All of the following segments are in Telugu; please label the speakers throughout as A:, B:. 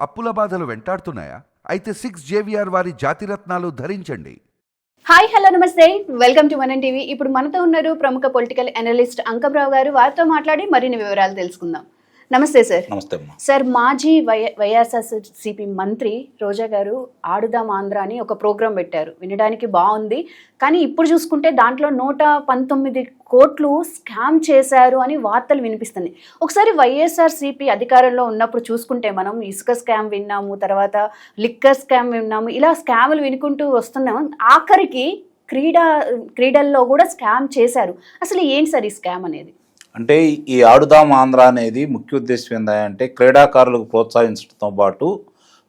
A: అప్పుల బాధలు వెంటాడుతున్నాయా? అయితే సిక్స్ జేవిఆర్ వారి జాతిరత్నాలు ధరించండి.
B: హాయ్ హలో నమస్తే. వెల్కమ్ టు మనం టీవీ ఇప్పుడు మనతో ఉన్నారు ప్రముఖ పొలిటికల్ అనలిస్ట్ అంకమరావు గారు. వారితో మాట్లాడి మరిన్ని వివరాలు తెలుసుకుందాం. నమస్తే సార్.
C: నమస్తే అమ్మా.
B: సార్ మాజీ వై వైఎస్ఆర్సీపీ మంత్రి రోజా గారు ఆడుదాం ఆంధ్ర అని ఒక ప్రోగ్రాం పెట్టారు. వినడానికి బాగుంది. కానీ ఇప్పుడు చూసుకుంటే దాంట్లో నూట పంతొమ్మిది కోట్లు స్కామ్ చేశారు అని వార్తలు వినిపిస్తుంది ఒకసారి వైఎస్ఆర్సీపీ అధికారంలో ఉన్నప్పుడు చూసుకుంటే మనం ఇసుక స్కామ్ విన్నాము తర్వాత లిక్కర్ స్కామ్ విన్నాము ఇలా స్కాములు వినుకుంటూ వస్తున్నాము ఆఖరికి క్రీడా క్రీడల్లో కూడా స్కామ్ చేశారు. అసలు ఏంటి సార్ ఈ స్కామ్ అనేది?
C: అంటే ఈ ఆడుదాం ఆంధ్ర అనేది ముఖ్య ఉద్దేశం ఏంటంటే క్రీడాకారులకు ప్రోత్సహించడంతో పాటు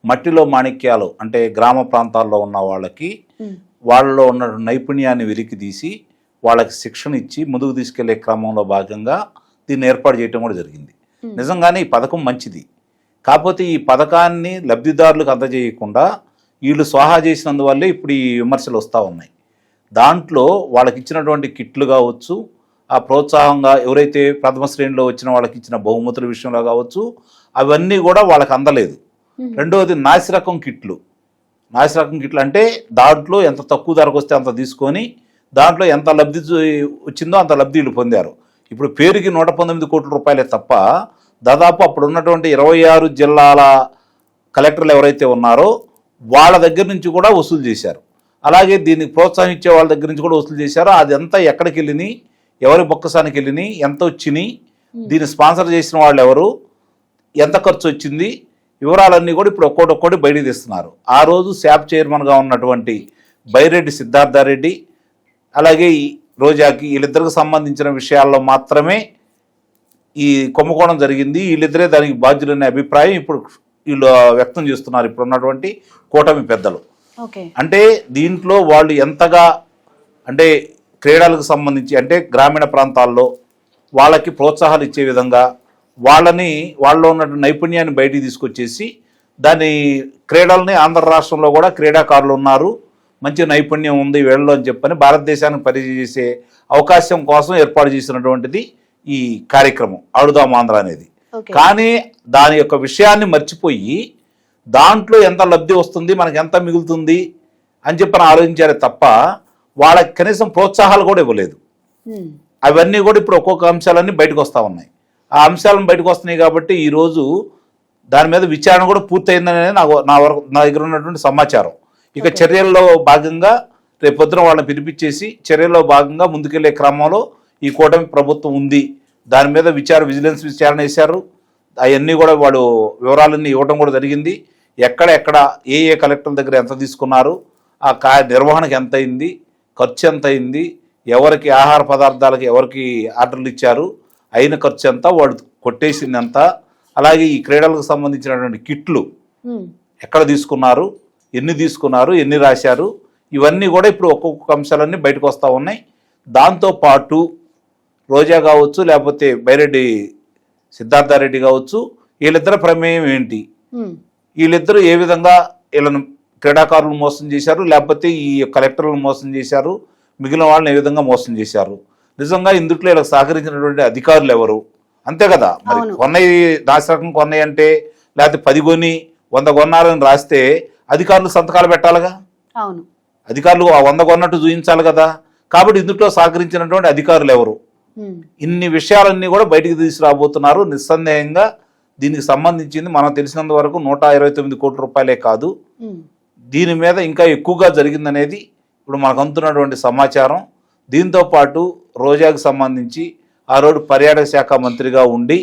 C: మట్టిలో మాణిక్యాలు అంటే గ్రామ ప్రాంతాల్లో ఉన్న వాళ్ళకి వాళ్ళలో ఉన్న నైపుణ్యాన్ని వెలికి తీసి వాళ్ళకి శిక్షణ ఇచ్చి ముందుకు తీసుకెళ్ళే క్రమంలో భాగంగా దీన్ని ఏర్పాటు చేయడం కూడా జరిగింది. నిజంగానే ఈ పథకం మంచిది. కాకపోతే ఈ పథకాన్ని లబ్ధిదారులకు అందజేయకుండా వీళ్ళు స్వాహా చేసినందువల్లే ఇప్పుడు ఈ విమర్శలు వస్తూ ఉన్నాయి. దాంట్లో వాళ్ళకి ఇచ్చినటువంటి కిట్లు కావచ్చు ఆ ప్రోత్సాహంగా ఎవరైతే ప్రథమ శ్రేణిలో వచ్చిన వాళ్ళకి ఇచ్చిన బహుమతుల విషయంలో కావచ్చు అవన్నీ కూడా వాళ్ళకి అందలేదు. రెండవది నాసిరకం కిట్లు. నాసిరకం కిట్లు అంటే దాంట్లో ఎంత తక్కువ ధరకు వస్తే అంత తీసుకొని దాంట్లో ఎంత లబ్ధి వచ్చిందో అంత లబ్ధి వీళ్ళు పొందారు. ఇప్పుడు పేరుకి నూట పంతొమ్మిది కోట్ల రూపాయలే తప్ప దాదాపు అప్పుడు ఉన్నటువంటి ఇరవై ఆరు జిల్లాల కలెక్టర్లు ఎవరైతే ఉన్నారో వాళ్ళ దగ్గర నుంచి కూడా వసూలు చేశారు. అలాగే దీనికి ప్రోత్సాహం ఇచ్చే వాళ్ళ దగ్గర నుంచి కూడా వసూలు చేశారు. అది ఎంత ఎక్కడికి వెళ్ళినాయి ఎవరి బొక్కసానికి వెళ్ళినాయి ఎంత వచ్చినాయి దీన్ని స్పాన్సర్ చేసిన వాళ్ళు ఎవరు ఎంత ఖర్చు వచ్చింది వివరాలన్నీ కూడా ఇప్పుడు ఒక్కోటి ఒక్కోటి బయటికి తీస్తున్నారు. ఆ రోజు శాప్ చైర్మన్గా ఉన్నటువంటి బైరెడ్డి సిద్ధార్థారెడ్డి అలాగే ఈ రోజాకి వీళ్ళిద్దరికి సంబంధించిన విషయాల్లో మాత్రమే ఈ కుంభకోణం జరిగింది. వీళ్ళిద్దరే దానికి బాధ్యులనే అభిప్రాయం ఇప్పుడు వీళ్ళు వ్యక్తం చేస్తున్నారు. ఇప్పుడు ఉన్నటువంటి కూటమి పెద్దలు. అంటే దీంట్లో వాళ్ళు ఎంతగా అంటే క్రీడలకు సంబంధించి అంటే గ్రామీణ ప్రాంతాల్లో వాళ్ళకి ప్రోత్సాహాలు ఇచ్చే విధంగా వాళ్ళని వాళ్ళలో ఉన్న నైపుణ్యాన్ని బయటికి తీసుకొచ్చేసి దాని క్రీడల్ని ఆంధ్ర రాష్ట్రంలో కూడా క్రీడాకారులు ఉన్నారు. మంచి నైపుణ్యం ఉంది వీళ్ళలో అని చెప్పని భారతదేశానికి పరిచయం చేసే అవకాశం కోసం ఏర్పాటు చేసినటువంటిది ఈ కార్యక్రమం ఆడుదాం ఆంధ్ర అనేది. కానీ దాని యొక్క విషయాన్ని మర్చిపోయి దాంట్లో ఎంత లబ్ధి వస్తుంది మనకి ఎంత మిగులుతుంది అని చెప్పని ఆలోచించారే తప్ప వాళ్ళకి కనీసం ప్రోత్సాహాలు కూడా ఇవ్వలేదు. అవన్నీ కూడా ఇప్పుడు ఒక్కొక్క అంశాలన్నీ బయటకు వస్తూ ఉన్నాయి. ఆ అంశాలను బయటకు వస్తున్నాయి కాబట్టి ఈరోజు దాని మీద విచారణ కూడా పూర్తయిందని నాకు నా వరకు నా దగ్గర ఉన్నటువంటి సమాచారం. ఇక చర్యల్లో భాగంగా రేపొద్దున వాళ్ళని పిలిపించేసి చర్యల్లో భాగంగా ముందుకెళ్ళే క్రమంలో ఈ కూటమి ప్రభుత్వం ఉంది. దాని మీద విచార విజిలెన్స్ విచారణ వేశారు. అవన్నీ కూడా వాడు వివరాలన్నీ ఇవ్వడం కూడా జరిగింది. ఎక్కడ ఎక్కడ ఏ ఏ కలెక్టర్ల దగ్గర ఎంత తీసుకున్నారు ఆ నిర్వహణకు ఎంత అయింది ఖర్చు ఎంత అయింది ఎవరికి ఆహార పదార్థాలకి ఎవరికి ఆర్డర్లు ఇచ్చారు అయిన ఖర్చు ఎంత వాడు కొట్టేసింది ఎంత అలాగే ఈ క్రీడలకు సంబంధించినటువంటి కిట్లు. ఎక్కడ తీసుకున్నారు ఎన్ని తీసుకున్నారు ఎన్ని రాశారు ఇవన్నీ కూడా ఇప్పుడు ఒక్కొక్క అంశాలన్నీ బయటకు వస్తూ ఉన్నాయి దాంతో పాటు రోజా కావచ్చు లేకపోతే బైరెడ్డి సిద్ధార్థారెడ్డి కావచ్చు వీళ్ళిద్దరి ప్రమేయం ఏంటి. వీళ్ళిద్దరూ ఏ విధంగా వీళ్ళను క్రీడాకారులను మోసం చేశారు లేకపోతే ఈ కలెక్టర్లను మోసం చేశారు మిగిలిన వాళ్ళని ఏ విధంగా మోసం చేశారు? నిజంగా ఇందుట్లో వీళ్ళకి సహకరించినటువంటి అధికారులు ఎవరు? అంతే కదా? మరి. కొన్నయి నాశరకం కొన్నయి అంటే లేకపోతే పది కొని వంద కొన్నారని రాస్తే అధికారులు సంతకాలు పెట్టాలిగా?
B: అవును.
C: అధికారులు ఆ వంద కొన్నట్టు చూపించాలి కదా? కాబట్టి ఇందులో సహకరించినటువంటి అధికారులు ఎవరు. ఇన్ని విషయాలన్నీ కూడా బయటికి తీసుకురాబోతున్నారు. నిస్సందేహంగా దీనికి సంబంధించింది మనం తెలిసినంత వరకు నూట ఇరవై తొమ్మిది కోట్ల రూపాయలే కాదు. దీని మీద ఇంకా ఎక్కువగా జరిగిందనేది ఇప్పుడు మనకు అందుతున్నటువంటి సమాచారం. దీంతో పాటు రోజాకు సంబంధించి ఆ రోజు పర్యాటక శాఖ మంత్రిగా ఉండి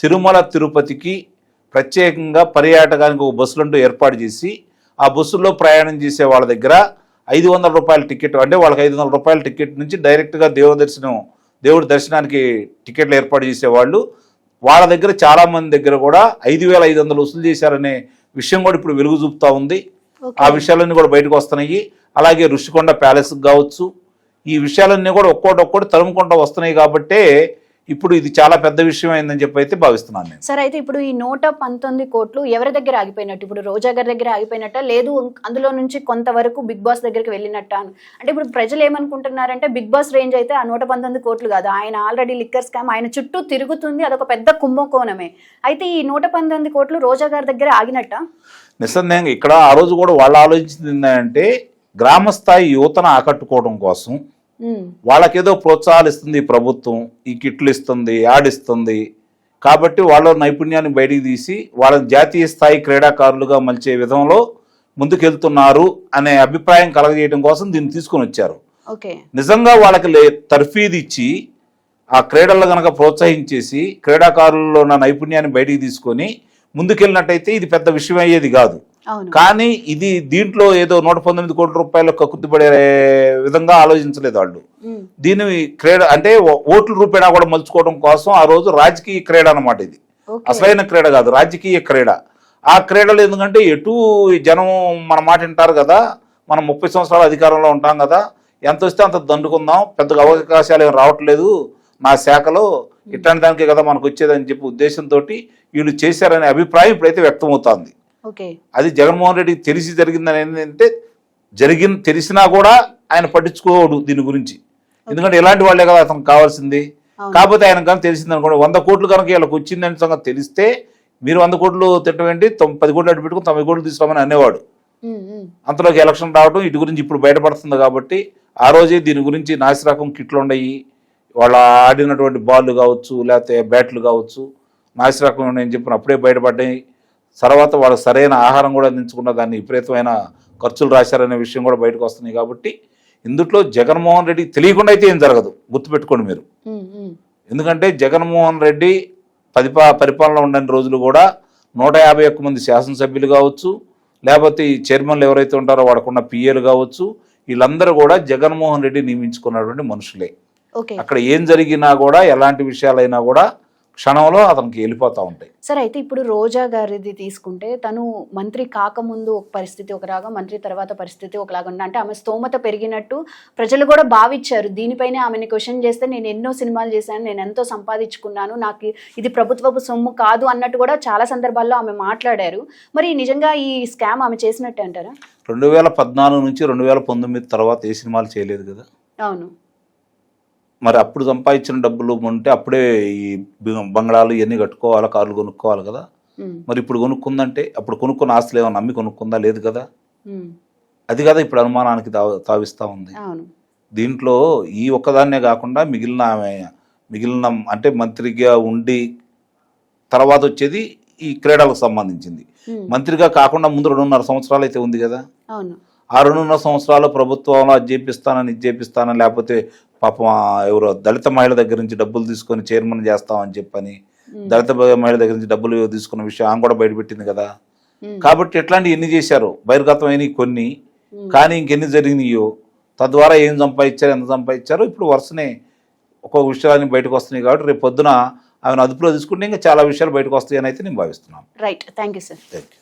C: తిరుమల తిరుపతికి ప్రత్యేకంగా పర్యాటకానికి ఒక బస్సులంటూ ఏర్పాటు చేసి ఆ బస్సుల్లో ప్రయాణం చేసే వాళ్ళ దగ్గర ఐదు వందల రూపాయల టికెట్ అంటే వాళ్ళకి ఐదు వందల రూపాయల టికెట్ నుంచి డైరెక్ట్గా దేవ దర్శనం దేవుడి దర్శనానికి టికెట్లు ఏర్పాటు చేసేవాళ్ళు. వాళ్ళ దగ్గర చాలామంది దగ్గర కూడా ఐదు వేల ఐదు వందలు వసూలు చేశారనే విషయం కూడా ఇప్పుడు వెలుగు చూపుతా ఉంది. ఆ విషయాలన్నీ కూడా బయటకు వస్తున్నాయి. అలాగే ఋషికొండ ప్యాలెస్ కావచ్చు. ఈ విషయాలన్నీ కూడా ఒక్కోటి ఒక్కోటి తరుముకుంటూ వస్తున్నాయి కాబట్టే ఇప్పుడు ఇది చాలా పెద్ద విషయం అయిందని చెప్పి అయితే భావిస్తున్నాను నేను.
B: సరే అయితే ఇప్పుడు ఈ నూట పంతొమ్మిది కోట్లు ఎవరి దగ్గర ఆగిపోయినట్టు? ఇప్పుడు రోజా గారి దగ్గర ఆగిపోయినట్ట? లేదు అందులో నుంచి కొంతవరకు బిగ్ బాస్ దగ్గరికి వెళ్ళినట్ట. అంటే ఇప్పుడు ప్రజలు ఏమనుకుంటున్నారంటే బిగ్ బాస్ రేంజ్ అయితే ఆ నూట పంతొమ్మిది కోట్లు కాదు. ఆయన ఆల్రెడీ లిక్కర్ స్కామ్ ఆయన చుట్టూ తిరుగుతుంది అదొక పెద్ద కుంభకోణమే. అయితే ఈ నూట పంతొమ్మిది కోట్లు రోజా గారి దగ్గర ఆగినట్ట?
C: నిస్సందేహంగా ఇక్కడ ఆ రోజు కూడా వాళ్ళు ఆలోచించింది ఏంటంటే గ్రామ స్థాయి యువతను ఆకట్టుకోవడం కోసం వాళ్ళకేదో ప్రోత్సాహాలు ఇస్తుంది ఈ ప్రభుత్వం ఈ కిట్లు ఇస్తుంది యాడ్ ఇస్తుంది కాబట్టి వాళ్ళ నైపుణ్యాన్ని బయటికి తీసి వాళ్ళని జాతీయ స్థాయి క్రీడాకారులుగా మలిచే విధంలో ముందుకెళ్తున్నారు అనే అభిప్రాయం కలగజేయడం కోసం దీన్ని తీసుకొని వచ్చారు. నిజంగా వాళ్ళకి లే తర్ఫీదు ఇచ్చి ఆ క్రీడల్లో గనక ప్రోత్సహించేసి క్రీడాకారుల్లో ఉన్న నైపుణ్యాన్ని బయటికి తీసుకొని ముందుకెళ్ళినట్టయితే ఇది పెద్ద విషయం అయ్యేది కాదు. కానీ ఇది దీంట్లో ఏదో నూట పంతొమ్మిది కోట్ల రూపాయలు కక్కుర్తిపడే విధంగా ఆలోచించలేదు వాళ్ళు. దీని క్రీడ అంటే ఓట్ల రూపేణా కూడా మలుచుకోవడం కోసం ఆ రోజు రాజకీయ క్రీడ అన్నమాట ఇది. అసలైన క్రీడ కాదు రాజకీయ క్రీడ. ఆ క్రీడలు ఎందుకంటే ఎటు జనం మన మాట వింటారు కదా మనం ముప్పై సంవత్సరాల అధికారంలో ఉంటాం కదా ఎంత వస్తే అంత దండుకుందాం పెద్దగా అవకాశాలు ఏం రావట్లేదు నా శాఖలో ఇట్లాంటి దానికే కదా మనకు వచ్చేదని చెప్పి ఉద్దేశంతో వీళ్ళు చేశారనే అభిప్రాయం ఇప్పుడైతే వ్యక్తమవుతోంది. అది జగన్మోహన్ రెడ్డికి తెలిసి జరిగిందని ఏంటంటే జరిగిన తెలిసినా కూడా ఆయన పట్టించుకోడు దీని గురించి. ఎందుకంటే ఇలాంటి వాళ్ళే కదా అతనికి కావాల్సింది. కాకపోతే ఆయన కనుక తెలిసింది అనుకోండి వంద కోట్లు కనుక వీళ్ళకి వచ్చిందని సంగతి తెలిస్తే మీరు వంద కోట్లు తిట్టమేంటి తొమ్- పది కోట్లు అడ్డు పెట్టుకుని తొమ్మిది కోట్లు తీసుకోమని అనేవాడు. అంతలోకి ఎలక్షన్ రావడం ఇటు గురించి ఇప్పుడు బయటపడుతుంది కాబట్టి ఆ రోజే దీని గురించి నాసిరకం కిట్లు ఉన్నాయి. వాళ్ళ ఆడినటువంటి బాళ్ళు కావచ్చు లేకపోతే బ్యాట్లు కావచ్చు నాసిరకం ఉన్నాయని చెప్పిన అప్పుడే బయటపడ్డాయి. తర్వాత వాళ్ళకి సరైన ఆహారం కూడా అందించకుండా దాన్ని విపరీతమైన ఖర్చులు రాశారనే విషయం కూడా బయటకు వస్తున్నాయి కాబట్టి ఇందుట్లో జగన్మోహన్ రెడ్డికి తెలియకుండా అయితే ఏం జరగదు. గుర్తుపెట్టుకోండి మీరు. ఎందుకంటే జగన్మోహన్ రెడ్డి పరిపా పరిపాలన ఉండని రోజులు కూడా నూట యాభై ఒక్క మంది శాసనసభ్యులు కావచ్చు లేకపోతే ఈ చైర్మన్లు ఎవరైతే ఉంటారో వాడకున్న పిఏలు కావచ్చు వీళ్ళందరూ కూడా జగన్మోహన్ రెడ్డి నియమించుకున్నటువంటి మనుషులే.
B: ఓకే.
C: అక్కడ ఏం జరిగినా కూడా ఎలాంటి విషయాలైనా కూడా క్షణంలో అతనికి వెళ్ళిపోతూ ఉంటాయి.
B: సరే అయితే ఇప్పుడు రోజా గారిది తీసుకుంటే తను మంత్రి కాకముందు ఒక పరిస్థితి ఒకలాగా మంత్రి తర్వాత పరిస్థితి ఒకలాగా ఉండే అంటే ఆమె స్తోమత పెరిగినట్టు ప్రజలు కూడా భావించారు. దీనిపైనే ఆమెని క్వశ్చన్ చేస్తే నేను ఎన్నో సినిమాలు చేశాను నేను ఎంతో సంపాదించుకున్నాను నాకు ఇది ప్రభుత్వపు సొమ్ము కాదు అన్నట్టు కూడా చాలా సందర్భాల్లో ఆమె మాట్లాడారు. మరి నిజంగా ఈ స్కామ్ ఆమె చేసినట్టే అంటారా?
C: రెండు వేల పద్నాలుగు నుంచి రెండు వేల పంతొమ్మిది తర్వాత ఏ సినిమాలు చేయలేదు కదా.
B: అవును.
C: మరి అప్పుడు సంపాదించిన డబ్బులు ఉంటే అప్పుడే ఈ బి- బంగ్లాలు ఇవన్నీ కట్టుకోవాలి కార్లు కొనుక్కోవాలి కదా? మరి ఇప్పుడు కొనుక్కుందంటే అప్పుడు కొనుక్కున్న ఆస్తులు ఏమన్నా అమ్మి కొనుక్కుందా? లేదు కదా? అది కదా ఇప్పుడు అనుమానానికి తా తావిస్తూ ఉంది. దీంట్లో ఈ ఒక్కదాన్నే కాకుండా మిగిలిన ఆమె మిగిలిన అంటే మంత్రిగా ఉండి తర్వాత వచ్చేది ఈ క్రీడలకు సంబంధించింది. మంత్రిగా కాకుండా ముందు రెండున్నర సంవత్సరాలు అయితే ఉంది కదా? ఆ రెండున్నర సంవత్సరాలు ప్రభుత్వంలో అది చేపిస్తానని ఇది చేపిస్తానని లేకపోతే పాపం ఎవరో దళిత మహిళ దగ్గర నుంచి డబ్బులు తీసుకొని చైర్మన్ చేస్తామని చెప్పని దళిత మహిళ దగ్గర నుంచి డబ్బులు తీసుకున్న విషయం ఆమె కూడా బయటపెట్టింది కదా. కాబట్టి ఇట్లాంటివి ఎన్ని చేశారు? బహిర్గతమైనవి కొన్ని. కానీ ఇంకెన్ని జరిగినాయో తద్వారా ఏం సంపాదించారు ఎంత సంపాదించారో ఇప్పుడు వరుసనే ఒక్కొక్క విషయాలన్నీ బయటకు వస్తున్నాయి కాబట్టి రేపు పొద్దున ఆమెను అదుపులో తీసుకుంటే ఇంకా చాలా విషయాలు బయటకు వస్తాయని అయితే నేను భావిస్తున్నాను.
B: Right thank you sir
C: thank you